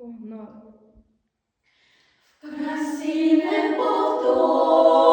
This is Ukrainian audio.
Погнали. Красі неповторної